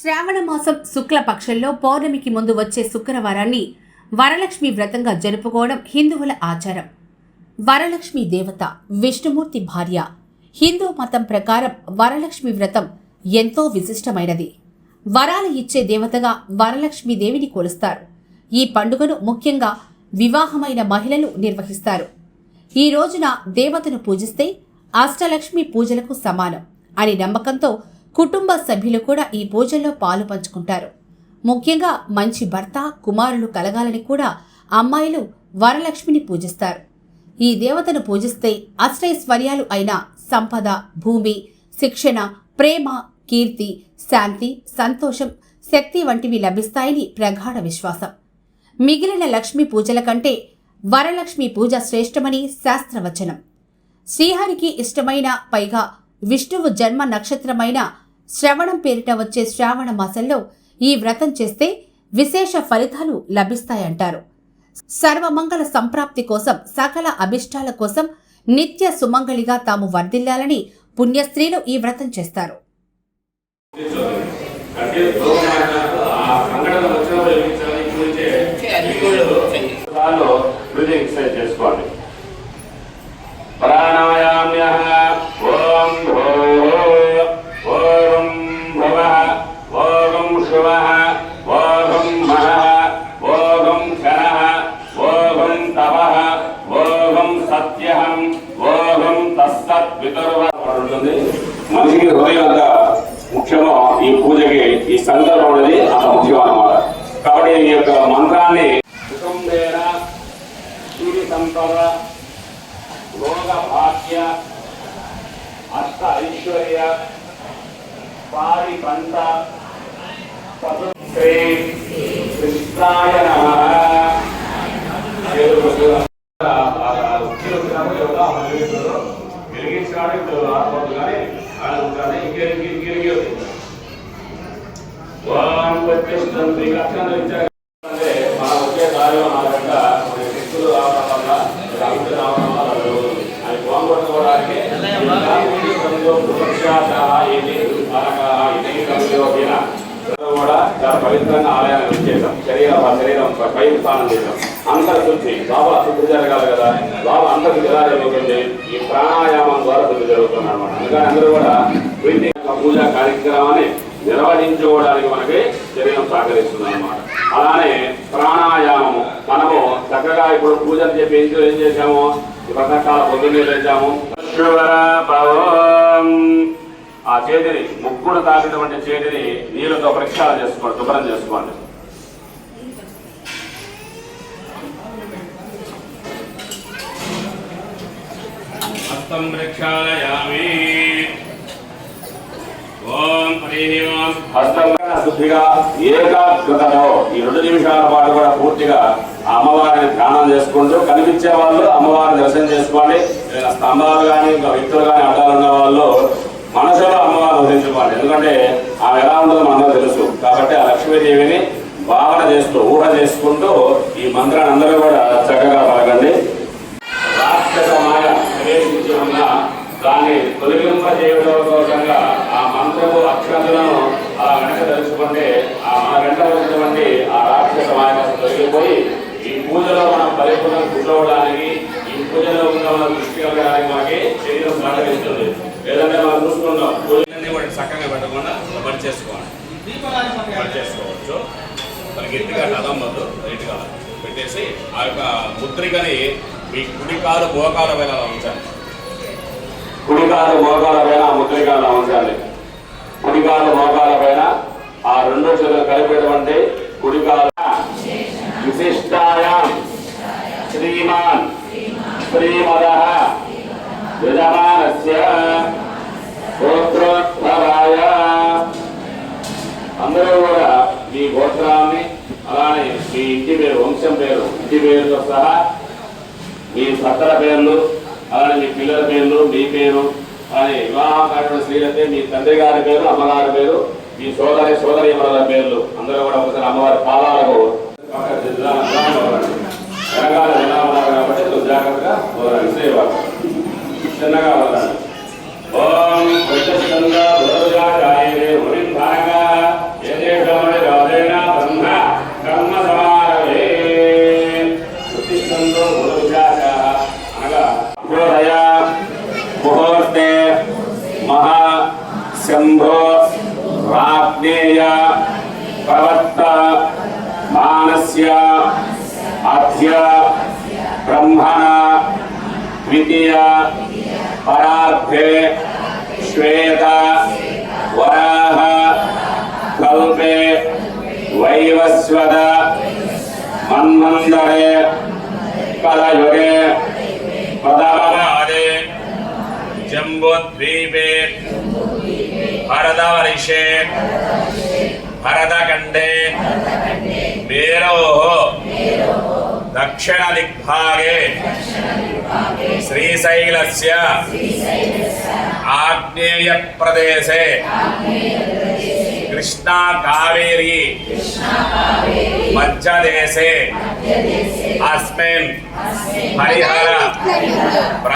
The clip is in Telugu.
శ్రావణ మాసం శుక్లపక్షంలో పౌర్ణమికి ముందు వచ్చే శుక్రవారాన్ని వరలక్ష్మి వ్రతంగా జరుపుకోవడం హిందువుల ఆచారం. వరలక్ష్మి దేవత విష్ణుమూర్తి భార్య హిందూ మతం ప్రకారం వరలక్ష్మి వ్రతం ఎంతో విశిష్టమైనది. వరాలు ఇచ్చే దేవతగా వరలక్ష్మి దేవిని కొలుస్తారు. ఈ పండుగను ముఖ్యంగా వివాహమైన మహిళలు నిర్వహిస్తారు. ఈ రోజున దేవతను పూజిస్తే అష్టలక్ష్మి పూజలకు సమానం అనే నమ్మకంతో కుటుంబ సభ్యులు కూడా ఈ పూజల్లో పాలు పంచుకుంటారు. ముఖ్యంగా మంచి భర్త కుమారులు కలగాలని కూడా అమ్మాయిలు వరలక్ష్మిని పూజిస్తారు. ఈ దేవతను పూజిస్తే అష్టైశ్వర్యాలు అయిన సంపద భూమి శిక్షణ ప్రేమ కీర్తి శాంతి సంతోషం శక్తి వంటివి లభిస్తాయని ప్రగాఢ విశ్వాసం. మిగిలిన లక్ష్మీ పూజల కంటే వరలక్ష్మి పూజ శ్రేష్టమని శాస్త్రవచనం. శ్రీహరికి ఇష్టమైన పైగా విష్ణువు జన్మ నక్షత్రమైన శ్రవణం పేరిట వచ్చే శ్రావణ మాసంలో ఈ వ్రతం చేస్తే విశేష ఫలితాలు లభిస్తాయంటారు. సర్వమంగళ సంప్రాప్తి కోసం సకల అభిష్టాల కోసం నిత్య సుమంగళిగా తాము వర్ధిల్లాలని పుణ్యస్త్రీలు ఈ వ్రతం చేస్తారు. అంటే ఆ సంఘటన వచ్చినప్పుడు ఏమించాలి గురించే మనిషికి ముఖ్యమో ఈ పూజకి ఈ సందర్భం అనేది అంత ముఖ్యం అనమాట కాబట్టి ఈ యొక్క మంత్రాన్ని కుటుంబేన సూర్య సంపద భాగ్య అష్ట ఐశ్వర్య పంట శ్రీ కృష్ణాయ వెలిగించడానికి రాకూడదు కానీ ఆయన ఉంటాడు ఇంకేం ఇంకేం ఓం ప్రత్యక్షం మీకు అక్షరం ఇచ్చారు అంటే మన వచ్చే దారిలో మన యొక్క కొన్ని శక్తులు రావడం వల్ల అభివృద్ధి రావడం వల్ల అది జరుగుతుంది. అది పోగొట్టుకోవడానికి కూడా చాలా పవిత్రంగా ఆలయానికి వచ్చేసాం శరీరం శరీరం పై స్థానం చేసాం అంతర్ బాబా లోపల శుద్ధి జరగాలి కదా. బాబా అంతర్శుద్ధి ఎలా జరుగుతుంది ఈ ప్రాణాయామం ద్వారా శుద్ధి జరుగుతుంది అనమాట అందుకని అందరూ కూడా వీటి యొక్క పూజా కార్యక్రమాన్ని నిర్వహించుకోవడానికి మనకి శరీరం సహకరిస్తుంది అనమాట అలానే ప్రాణాయామము. మనము చక్కగా ఇప్పుడు పూజలు చెప్పి ఏం ఏం చేసాము ఈ ప్రసకాల పొద్దున్నే లేచాము. శివర ఆ చేతిని ముక్కుడు తాకినటువంటి చేతిని నీళ్ళతో ప్రక్షాళన చేసుకోండి శుభ్రం చేసుకోండి. హస్తం ప్రక్షాళయామి. ఓం హరి ఓం హస్తం శుద్ధిగా ఏకాగ్రతతో ఈ రెండు నిమిషాల పాటు కూడా పూర్తిగా అమ్మవారిని ధ్యానం చేసుకుంటూ కనిపించే వాళ్ళు అమ్మవారిని దర్శనం చేసుకోండి. స్తంభాలు కానీ ఇంకా వ్యక్తులు కానీ అడ్డాలు ఉన్న వాళ్ళు మనసులో అమ్మవారిని ఎందుకంటే ఆమె ఎలా ఉంటుందో మనందరూ తెలుసు. కాబట్టి ఆ లక్ష్మీదేవిని భావన చేస్తూ ఊహ చేసుకుంటూ ఈ మంత్రాన్ని అందరూ కూడా చక్కగా పలకండి రాక్షసమాయ ప్రవేశించి ఉన్న దాన్ని తొలగింపజేయడం కోసంగా ఆ మంత్రము అక్షరాలను ఆ వెనక తెలుసుకుంటే ఆ మన వెంట వచ్చినటువంటి ఆ రాక్షస మాయ తొలగిపోయి ఈ పూజలో మనం పరిపూర్ణ కూర్చోవడానికి ఈ పూజలో ఉన్న మన దృష్టి కలగడానికి మనకి శరీరం సహకరిస్తుంది. లేదంటే మనం చూసుకుంటాం చక్కగా పెట్టకుండా బడి చేసుకోవాలి. బడి చేసుకోవచ్చు. మనకి గట్టిగా అదమ్మద్దు రైట్గా పెట్టేసి ఆ యొక్క ముద్రికని మీ కుడికాలు మోకాల పైన అలా ఉంచాలి. కుడికాలు మోకాల పైన ఆ ముద్రిక అలా ఉంచాలి. కుడికాలు మోకాల పైన ఆ రెండు చేతులు కలిపేటువంటి కుడికాల. విశిష్టాయ. శ్రీమాన్. శ్రీమద. యజమానస్య. గోత్రోద్భవాయ అందరూ కూడా మీ గోత్రాన్ని అలానే మీ ఇంటి పేరు వంశం పేరు ఇంటి పేరుతో సహా మీ భర్తల పేర్లు అలాగే మీ పిల్లల పేర్లు మీ పేరు అలాగే వివాహం కాకుండా స్త్రీలైతే మీ తండ్రి గారి పేరు అమ్మగారి పేరు మీ సోదరి సోదరి అమ్మల పేర్లు అందరూ కూడా ఒకసారి అమ్మవారి పాదాలకు महाशंभो आत्मेय प्रवत्ता मानस्य अध्य ब्रह्मणा द्वितीय पराभ्य श्वेता वराह कल्पे वैवस्वद मन्मंदरे कलयुगे पदवा जम्बूद्वीपे भरदवर्षे भरतखण्डे मेरोः दक्षिणदिग्भागे श्रीशैलस्य आग्नेयप्रदेशे कृष्णाकावेरी मध्यदेशे अस्मिन् हरिहर